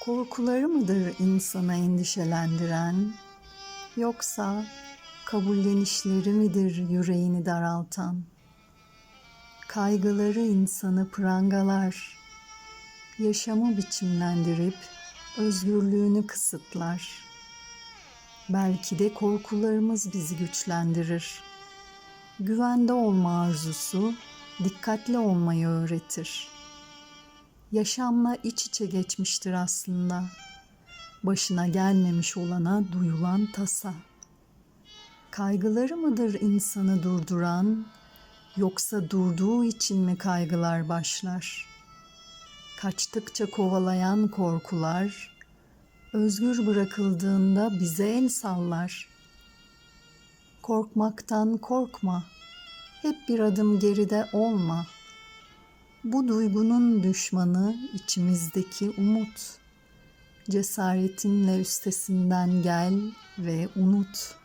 Korkuları mıdır insana endişelendiren? Yoksa kabullenişleri midir yüreğini daraltan? Kaygıları insanı prangalar, yaşamı biçimlendirip özgürlüğünü kısıtlar. Belki de korkularımız bizi güçlendirir. Güvende olma arzusu dikkatli olmayı öğretir. Yaşamla iç içe geçmiştir aslında. Başına gelmemiş olana duyulan tasa. Kaygıları mıdır insanı durduran, yoksa durduğu için mi kaygılar başlar? Kaçtıkça kovalayan korkular, özgür bırakıldığında bize el sallar. Korkmaktan korkma, hep bir adım geride olma. Bu duygunun düşmanı içimizdeki umut. Cesaretinle üstesinden gel ve unut.''